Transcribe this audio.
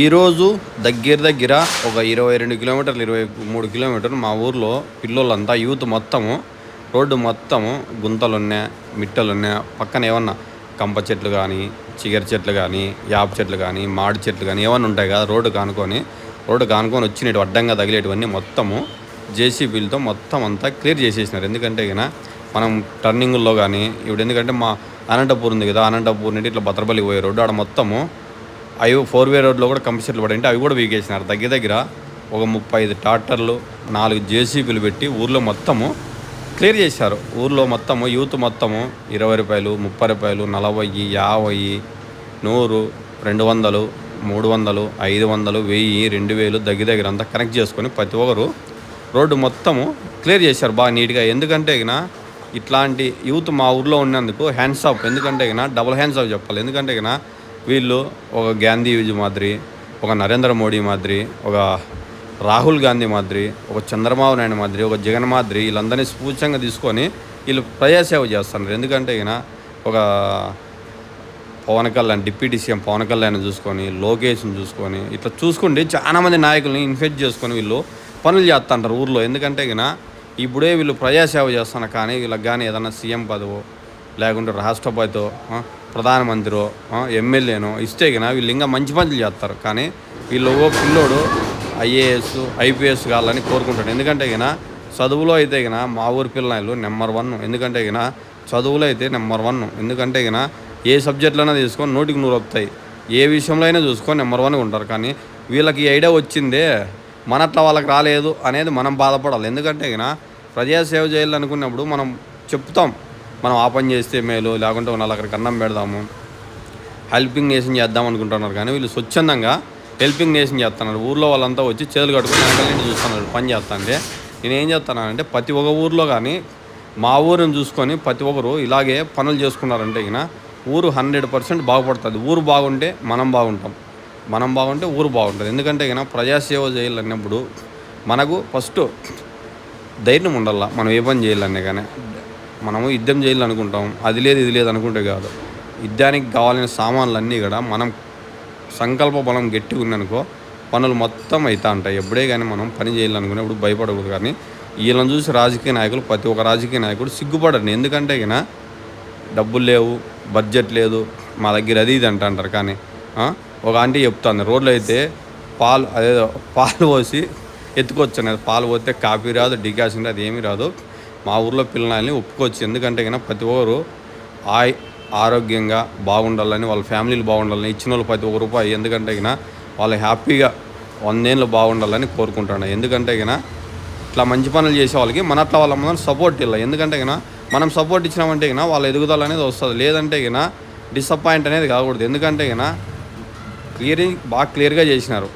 ఈరోజు దగ్గర దగ్గర ఒక ఇరవై రెండు కిలోమీటర్లు ఇరవై మూడు కిలోమీటర్లు మా ఊర్లో పిల్లోళ్ళంతా యూత్ మొత్తము రోడ్డు మొత్తము గుంతలు మిట్టలున్నాయి పక్కన ఏమన్నా కంప చెట్లు కానీ చిగరి చెట్లు కానీ యాప చెట్లు కానీ మాడి చెట్లు కానీ ఏమన్నా ఉంటాయి కదా రోడ్డు కానుకొని రోడ్డు కానుకొని వచ్చినట్టు అడ్డంగా తగిలేటివన్నీ మొత్తము జేసీబీలతో మొత్తం అంతా క్లియర్ చేసేసినారు. ఎందుకంటే ఇక మనం టర్నింగుల్లో కానీ ఇప్పుడు ఎందుకంటే మా అనంతపూర్ ఉంది కదా అనంతపూర్ నుండి ఇట్లా భద్రపల్లి పోయే రోడ్డు ఆడ మొత్తము అవి ఫోర్ వే రోడ్లో కూడా కంప పడి అంటే అవి కూడా వీకేసినారు దగ్గర దగ్గర ఒక ముప్పై ఐదు ట్రాక్టర్లు నాలుగు జేసీబీలు పెట్టి ఊర్లో మొత్తము క్లియర్ చేశారు. ఊర్లో మొత్తము యూత్ మొత్తము ఇరవై రూపాయలు ముప్పై రూపాయలు నలభై యాభై నూరు రెండు వందలు మూడు వందలు ఐదు వందలు వెయ్యి రెండు వేలు దగ్గర దగ్గర అంతా కనెక్ట్ చేసుకొని ప్రతి ఒక్కరు రోడ్డు మొత్తము క్లియర్ చేశారు బాగా నీట్గా. ఎందుకంటే ఇక ఇట్లాంటి యూత్ మా ఊర్లో ఉన్నందుకు హ్యాండ్స్ ఆఫ్ ఎందుకంటే ఇక డబుల్ హ్యాండ్స్ ఆఫ్ చెప్పాలి. ఎందుకంటే ఇక వీళ్ళు ఒక గాంధీజీ మాదిరి ఒక నరేంద్ర మోడీ మాదిరి ఒక రాహుల్ గాంధీ మాదిరి ఒక చంద్రబాబు నాయుడు మాదిరి ఒక జగన్ మాదిరి వీళ్ళందరినీ స్ఫూర్తిగా తీసుకొని వీళ్ళు ప్రజాసేవ చేస్తున్నారు. ఎందుకంటే ఈయన ఒక పవన్ కళ్యాణ్ డిప్యూటీ సీఎం పవన్ కళ్యాణ్ చూసుకొని లోకేష్ని చూసుకొని ఇట్లా చూసుకుంటే చాలామంది నాయకుల్ని ఇన్ఫెక్ట్ చేసుకొని వీళ్ళు పనులు చేస్తుంటారు ఊర్లో. ఎందుకంటే ఇక ఇప్పుడే వీళ్ళు ప్రజాసేవ చేస్తున్నారు. కానీ వీళ్ళకి కానీ ఏదైనా సీఎం పదవో లేకుంటే రాష్ట్రపతితో ఆ, ఎమ్మెల్యేనో ఇస్తే గిన వీళ్ళు ఇంకా మంచి పనులు చేస్తారు. కానీ వీళ్ళు ఓ పిల్లోడు ఐఏఎస్ ఐపీఎస్ కావాలని కోరుకుంటాడు. ఎందుకంటే గిన చదువులో అయితే గిన మా ఊరి పిల్లలు నెంబర్ వన్. ఎందుకంటే గిన చదువులో అయితే నెంబర్ వన్. ఎందుకంటే గిన ఏ సబ్జెక్టులైనా తీసుకొని నూటికి నూరు వస్తాయి. ఏ విషయంలో అయినా చూసుకొని నెంబర్ వన్గా ఉంటారు. కానీ వీళ్ళకి ఐడియా వచ్చిందే మనట్లా వాళ్ళకి రాలేదు అనేది మనం బాధపడాలి. ఎందుకంటే గిన ప్రజాసేవ చేయాలనుకున్నప్పుడు మనం చెప్తాం. మనం ఆ పని చేస్తే మేలు లేకుంటే నలుగురికి అన్నం పెడదాము. హెల్పింగ్ నేషన్ చేద్దాం అనుకుంటున్నారు. కానీ వీళ్ళు స్వచ్ఛందంగా హెల్పింగ్ నేషన్ చేస్తున్నారు. ఊర్లో వాళ్ళంతా వచ్చి చేతులు కట్టుకుని వెనకాల నుండి చూస్తున్నారు పని చేస్తాంటే. నేను ఏం ప్రతి ఒక్క ఊర్లో కానీ మా ఊరిని చూసుకొని ప్రతి ఒక్కరు ఇలాగే పనులు చేసుకున్నారంటే ఇక ఊరు హండ్రెడ్ పర్సెంట్ బాగుపడుతుంది. ఊరు బాగుంటే మనం బాగుంటాం. మనం బాగుంటే ఊరు బాగుంటుంది. ఎందుకంటే ఇక ప్రజాసేవ చేయాలన్నప్పుడు మనకు ఫస్ట్ ధైర్యం ఉండాల. మనం ఏ పని చేయాలనే కానీ. మనము యుద్ధం చేయాలనుకుంటాం అది లేదు ఇది లేదు అనుకుంటే కాదు. యుద్ధానికి కావాల్సిన సామాన్లు అన్నీ కూడా మనం సంకల్ప బలం గట్టిగా ఉందనుకో పనులు మొత్తం అవుతా ఉంటాయి. ఎప్పుడే కానీ మనం పని చేయాలనుకున్నప్పుడు భయపడకూడదు. కానీ వీళ్ళని చూసి రాజకీయ నాయకులు ప్రతి ఒక్క రాజకీయ నాయకుడు సిగ్గుపడండి ఎందుకంటే ఇక డబ్బులు లేవు బడ్జెట్ లేదు మా దగ్గర అది ఇది అంట అంటారు. కానీ ఒక ఆంటీ చెప్తాను రోడ్లో అయితే పాలు అదేదో పాలు పోసి ఎత్తుకొచ్చాను. పాలు పోతే కాఫీ రాదు డికాషన్ రాదు ఏమీ రాదు. మా ఊర్లో పిల్లల్ని ఒప్పుకోవచ్చు. ఎందుకంటే కన్నా ప్రతి ఒక్కరు ఆయ్ ఆరోగ్యంగా బాగుండాలని వాళ్ళ ఫ్యామిలీలు బాగుండాలని ఇచ్చిన వాళ్ళు ప్రతి ఒక్క రూపాయి ఎందుకంటే కన్నా వాళ్ళు హ్యాపీగా వందేళ్ళు బాగుండాలని కోరుకుంటాను ఎందుకంటే కన్నా ఇట్లా మంచి పనులు చేసే వాళ్ళకి మన అట్లా వాళ్ళ మనం సపోర్ట్ ఇలా ఎందుకంటే కన్నా మనం సపోర్ట్ ఇచ్చినామంటే కన్నా వాళ్ళ ఎదుగుదల అనేది వస్తుంది. లేదంటే కన్నా డిసప్పాయింట్ అనేది కాకూడదు. ఎందుకంటే కన్నా క్లియరింగ్ బాగా క్లియర్గా చేసినారు.